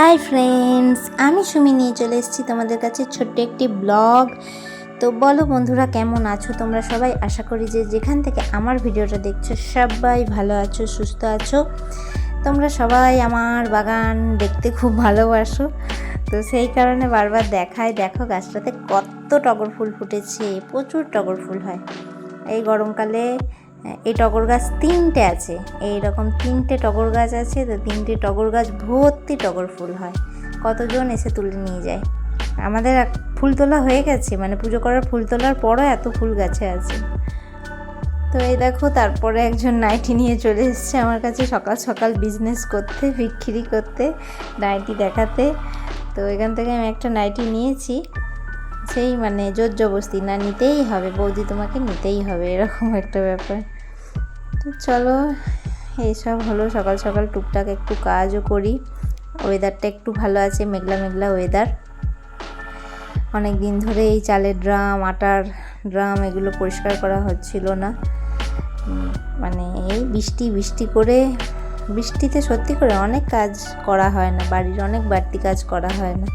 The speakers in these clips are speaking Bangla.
হাই ফ্রেন্ডস আমি সুমি নিয়ে চলে এসেছি তোমাদের কাছে ছোট্ট একটি ব্লগ। তো বলো, বন্ধুরা, কেমন আছো? তোমরা সবাই আশা করি যে যেখান থেকে আমার ভিডিওটা দেখছ, সবাই ভালো আছো, সুস্থ আছো। তোমরা সবাই আমার বাগান দেখতে খুব ভালোবাসো। তো সেই কারণে বারবার দেখায়, দেখো গাছটাতে কত টগর ফুল ফুটেছে, প্রচুর টগর ফুল হয়। এই গরমকালে এই টগর গাছ তিনটে আছে। এই রকম তিনটে টগর গাছ আছে, তো তিনটে টগর গাছ ভর্তি টগর ফুল হয়। কতজন এসে তুলে নিয়ে যায়? আমাদের ফুল তোলা হয়ে গেছে মানে পুজো করার ফুল তোলার পরও এত ফুল গাছে আছে। তো এই দেখো, তারপরে একজন নাইটি নিয়ে চলে এসছে আমার কাছে সকাল সকাল বিজনেস করতে, বিক্রি করতে, নাইটি দেখাতে। তো এখান থেকে আমি একটা নাইটি নিয়েছি। সেই মানে জোর জবস্তি না নিতেই হবে, বৌদি তোমাকে নিতেই হবে, এরকম একটা ব্যাপার। তো চলো এইসব হলো সকাল সকাল টুকটাক একটু কাজও করি। ওয়েদারটা একটু ভালো আছে, মেঘলা মেঘলা ওয়েদার অনেক দিন ধরে এই চালের ড্রাম, আটার ড্রাম এগুলো পরিষ্কার করা হচ্ছিল না। মানে এই বৃষ্টি বৃষ্টি করে, বৃষ্টিতে সত্যি করে অনেক কাজ করা হয় না, বাড়ির অনেক বাড়তি কাজ করা হয় না।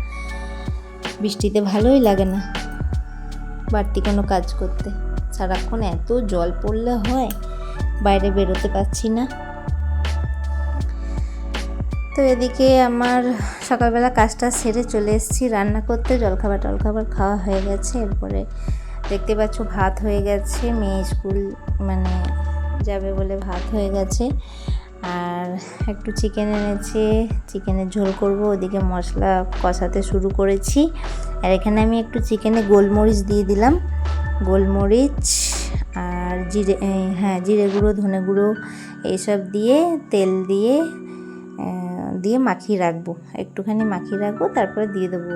বৃষ্টিতে ভালোই লাগে না বাড়তি কোনো কাজ করতে। সারাক্ষণ এত জল পড়লে হয়। বাইরে বেরোতে পারছি না। তো এদিকে আমার সকালবেলা কাজটা সেরে চলে এসেছি, রান্না করতে। জলখাবার টলখাবার খাওয়া হয়ে গেছে। এরপরে দেখতে পাচ্ছ ভাত হয়ে গেছে। মেয়ে স্কুল মানে যাবে বলে ভাত হয়ে গেছে। আর একটু চিকেন এনেছে। চিকেনের ঝোল করব। ওদিকে মশলা কষাতে শুরু করেছি। আর এখানে আমি একটু চিকেনে গোলমরিচ দিয়ে দিলাম। গোলমরিচ জিরে হ্যাঁ জিরে গুঁড়ো, ধনে গুঁড়ো এইসব দিয়ে তেল দিয়ে দিয়ে মাখিয়ে রাখব। একটুখানি মাখিয়ে রাখব, তারপরে দিয়ে দেবো।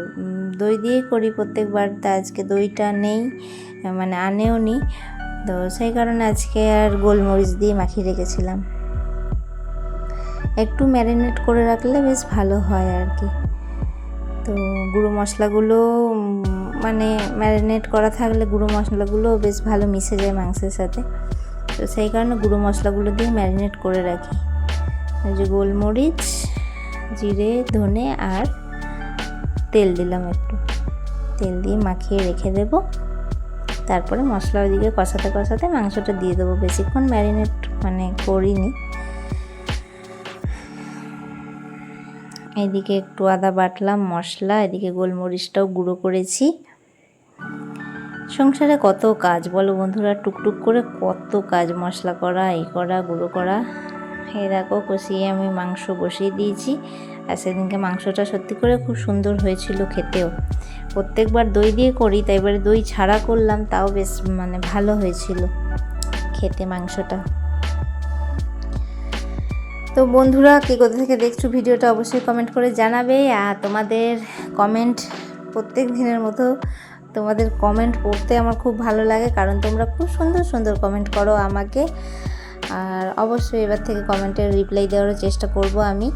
দই দিয়ে করি প্রত্যেকবার, তা আজকে দইটা নেই মানে আনেও নি। তো সেই কারণে আজকে আর গোলমরিচ দিয়ে মাখিয়ে রেখেছিলাম। একটু ম্যারিনেট করে রাখলে বেশ ভালো হয় আর কি। তো গুঁড়ো মশলাগুলো মানে ম্যারিনেট করা থাকলে গুঁড়ো মশলাগুলো বেশ ভালো মিশে যায় মাংসের সাথে। তো সেই কারণে গুঁড়ো মশলাগুলো দিয়ে ম্যারিনেট করে রাখি। যে গোলমরিচ, জিরে, ধনে আর তেল দিলাম একটু। তেল দিয়ে মাখিয়ে রেখে দেব। তারপরে মশলা ওইদিকে কষাতে কষাতে মাংসটা দিয়ে দেবো। বেশিক্ষণ ম্যারিনেট মানে করিনি। এদিকে একটু আদা বাটলাম, মশলা, এদিকে গোলমরিচটাও গুঁড়ো করেছি। সংসারে কত কাজ বলো বন্ধুরা? টুকটুক করে কত কাজ, মশলা করা এই করা, গুঁড়ো করা। এই দেখো, কষিয়ে আমি মাংস বসিয়ে দিয়েছি। আর সেদিনকে মাংসটা সত্যি করে খুব সুন্দর হয়েছিল খেতেও। প্রত্যেকবার দই দিয়ে করি, তাই এবারে দই ছাড়া করলাম, তাও বেশ মানে ভালো হয়েছিল খেতে মাংসটা। তো বন্ধুরা, কে কোথা থেকে দেখছ ভিডিওটা অবশ্যই কমেন্ট করে জানাবে। আর তোমাদের কমেন্ট প্রত্যেক দিনের মতো তোমাদের কমেন্ট পড়তে আমার খুব ভালো লাগে, কারণ তোমরা খুব সুন্দর সুন্দর কমেন্ট করো আমাকে। আর অবশ্যই এবার থেকে কমেন্টের রিপ্লাই দেওয়ার চেষ্টা করব আমি।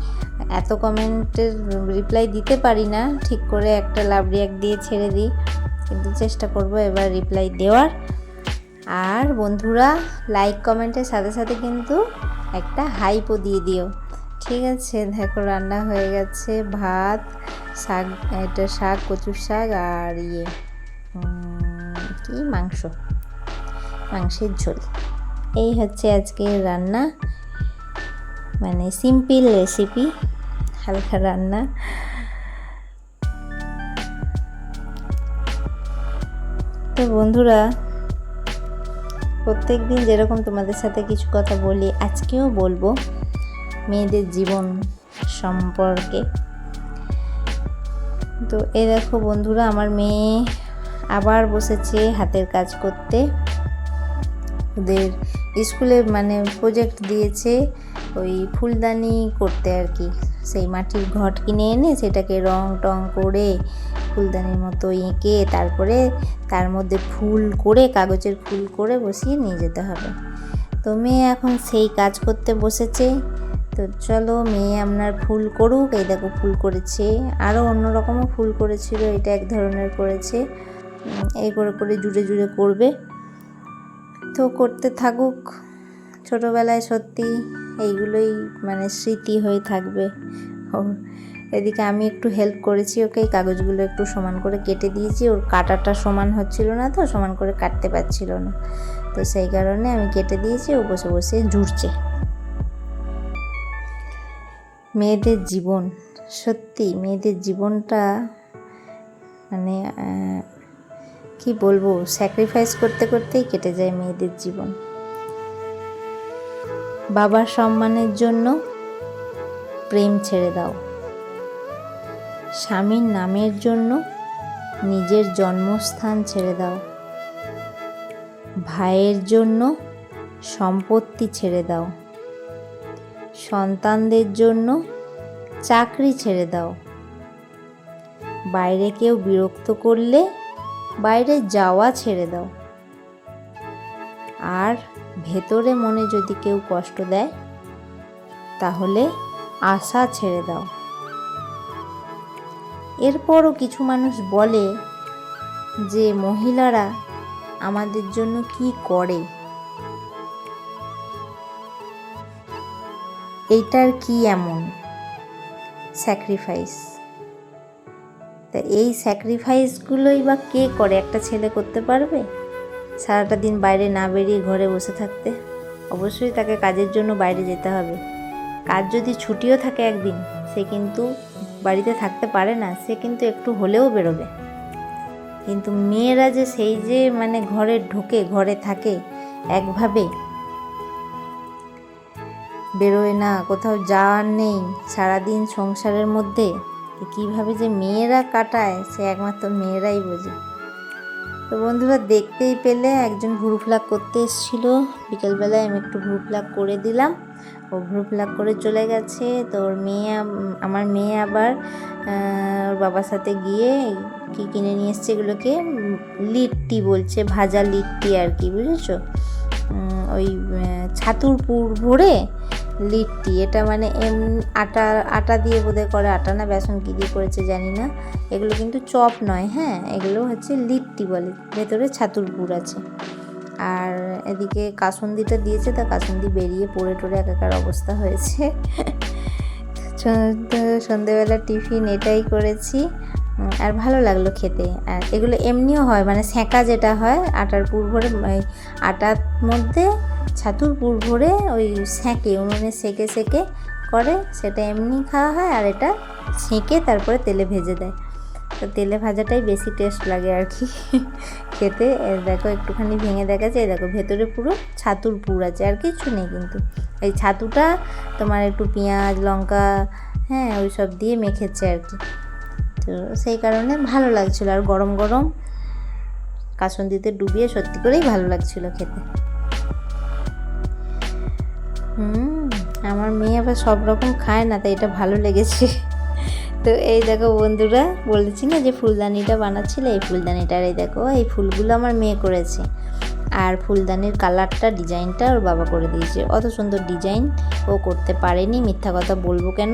এত কমেন্টের রিপ্লাই দিতে পারি না, ঠিক করে একটা লাভ রিয়াক্ট দিয়ে ছেড়ে দিই। কিন্তু চেষ্টা করব এবার রিপ্লাই দেওয়ার। আর বন্ধুরা লাইক কমেন্টের সাথে সাথে কিন্তু একটা হাইপও দিয়ে দিও। ঠিক আছে, দেখো রান্না হয়ে গেছে, ভাত, শাক, এটা শাক, কচুর শাক আর ইয়ে। কি মাংস? মাংসের ঝোল। এই হচ্ছে আজকের রান্না। মানে সিম্পল রেসিপি হালকা রান্না। তো বন্ধুরা প্রত্যেক দিন যেরকম তোমাদের সাথে কিছু কথা বলি, আজকেও বলব মেয়েদের জীবন সম্পর্কে। তো এই দেখো বন্ধুরা, আমার মেয়ে আবার বসেছে হাতের কাজ করতে। ওদের স্কুলে মানে প্রজেক্ট দিয়েছে ওই ফুলদানি করতে আর কি। সেই মাটির ঘট কিনে এনে সেটাকে রং টং করে ফুলদানির মতো এঁকে তারপরে তার মধ্যে ফুল করে, কাগজের ফুল করে বসিয়ে নিয়ে যেতে হবে। তো মেয়ে এখন সেই কাজ করতে বসেছে। তো চলো মেয়ে আপনার ফুল করুক। এই দেখো ফুল করেছে। আরও অন্যরকমও ফুল করেছিল। এটা এক ধরনের করেছে। এই করে করে জুড়ে জুড়ে করবে। তো করতে থাকুক। ছোটোবেলায় সত্যি এইগুলোই মানে স্মৃতি হয়ে থাকবে। এদিকে আমি একটু হেল্প করেছি ওকে, এই কাগজগুলো একটু সমান করে কেটে দিয়েছি। ওর কাটাটা সমান হচ্ছিল না তো, সমান করে কাটতে পারছিল না। তো সেই কারণে আমি কেটে দিয়েছি, ও বসে বসে জুড়ছে। মেয়েদের জীবন, সত্যি মেয়েদের জীবনটা মানে কি বলব স্যাক্রিফাইস করতে করতেই কেটে যায় মেয়েদের জীবন। বাবার সম্মানের জন্য প্রেম ছেড়ে দাও। স্বামীর নামের জন্য নিজের জন্মস্থান ছেড়ে দাও। ভাইয়ের জন্য সম্পত্তি ছেড়ে দাও। সন্তানদের জন্য চাকরি ছেড়ে দাও। বাইরে কেউ বিরক্ত করলে বাইরে যাওয়া ছেড়ে দাও। আর ভেতরে মনে যদি কেউ কষ্ট দেয়, তাহলে আশা ছেড়ে দাও। এরপরও কিছু মানুষ বলে যে, মহিলারা আমাদের জন্য কি করে? এইটার কি এমন? স্যাক্রিফাইস। তা এই স্যাক্রিফাইসগুলোই বা কে করে? একটা ছেলে করতে পারবে? সারাটা দিন বাইরে না বেরিয়ে ঘরে বসে থাকতে? অবশ্যই তাকে কাজের জন্য বাইরে যেতে হবে। কাজ যদি ছুটিও থাকে একদিন, সে কিন্তু বাড়িতে থাকতে পারে না, সে কিন্তু একটু হলেও বেরোবে। কিন্তু মেয়েরা যে সেই যে মানে ঘরে ঢোকে, ঘরে থাকে, একভাবে বেরোয় না, কোথাও যাওয়ার নেই, সারাদিন সংসারের মধ্যে কীভাবে যে মেয়েরা কাটায় সে একমাত্র মেয়েরাই বোঝে। তো বন্ধুরা দেখতেই পেলে একজন ভুরু ফ্লাগ করতে এসেছিল। বিকেলবেলায় আমি একটু ভুরু ফ্লাগ করে দিলাম। ও ভুরু ফ্লাগ করে চলে গেছে। তো ওর মেয়ে আমার মেয়ে আবার ওর বাবার সাথে গিয়ে কি কিনে নিয়ে এসছে এগুলোকে? লিট্টি বলছে ভাজা লিট্টি আর কি বুঝেছ? ওই আহ, ছাতুর পুর ভরে লিট্টি, এটা মানে এম, আটা আটা দিয়ে বোধহয় করে আটা না, বেসন কী দিয়ে করেছে জানি না। এগুলো কিন্তু চপ নয় হ্যাঁ? এগুলো হচ্ছে লিট্টি বলে, ভেতরে ছাতুর পুর আছে। আর এদিকে কাসুন্দিটা দিয়েছে, তা কাসন্দি বেরিয়ে পড়ে টড়ে একাকার অবস্থা হয়েছে। সন্ধেবেলা টিফিন এটাই করেছি। আর ভালো লাগল খেতে। আর এগুলো এমনিও হয় মানে সেঁকা যেটা হয়, আটার পুর ভরে আটার মধ্যে ছাতুর পুর ভরে ওই সেঁকে উনুনে সেঁকে সেঁকে করে সেটা এমনি খাওয়া হয় আর এটা সেঁকে তারপরে তেলে ভেজে দেয়। তো তেলে ভাজাটাই বেশি টেস্ট লাগে আর কি। খেতে দেখো একটুখানি ভেঙে দেখাচ্ছে, এই দেখো ভেতরে পুরো ছাতুর পুর আছে, আর কিছু নেই কিন্তু। এই ছাতুটা তোমার একটু পেঁয়াজ, লঙ্কা হ্যাঁ ওই সব দিয়ে মেখেছে আর কি। তো সেই কারণে ভালো লাগছিল আর গরম গরম কাসন্দিতে ডুবিয়ে সত্যি করেই ভালো লাগছিল খেতে। হুম, আমার মেয়ে আবার সব রকম খায় না, তাই এটা ভালো লেগেছে। তো এই দেখো বন্ধুরা, বলেছি না যে ফুলদানিটা বানাচ্ছিল? এই ফুলদানিটার এই দেখো, এই ফুলগুলো আমার মেয়ে করেছে। আর ফুলদানির কালারটা, ডিজাইনটা ওর বাবা করে দিয়েছে। অত সুন্দর ডিজাইন ও করতে পারেনি, মিথ্যা কথা বলব কেন?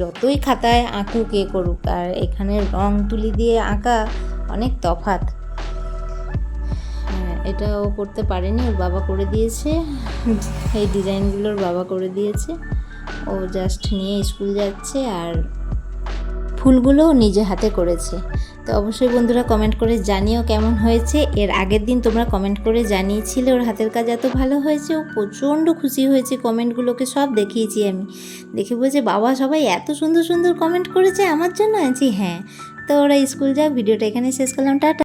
যতই খাতায় আঁকুক, এ করুক, আর এখানে রং তুলি দিয়ে আঁকা অনেক হ্যাঁ এটা ও করতে পারেনি, ওর বাবা করে দিয়েছে। এই ডিজাইনগুলোর বাবা করে দিয়েছে। ও জাস্ট নিয়ে স্কুল যাচ্ছে আর ফুলগুলোও নিজে হাতে করেছে। তো অবশ্যই বন্ধুরা কমেন্ট করে জানিও কেমন হয়েছে। এর আগের দিন তোমরা কমেন্ট করে জানিয়েছিলে ওর হাতের কাজ এত ভালো হয়েছে। ও প্রচণ্ড খুশি হয়েছে কমেন্টগুলোকে সব দেখিয়েছি আমি। দেখে বলছে, বাবা, সবাই এত সুন্দর সুন্দর কমেন্ট করেছে আমার জন্য? আছি হ্যাঁ। তো ওরা স্কুল যাক, ভিডিওটা এখানে শেষ করলাম। টাটা।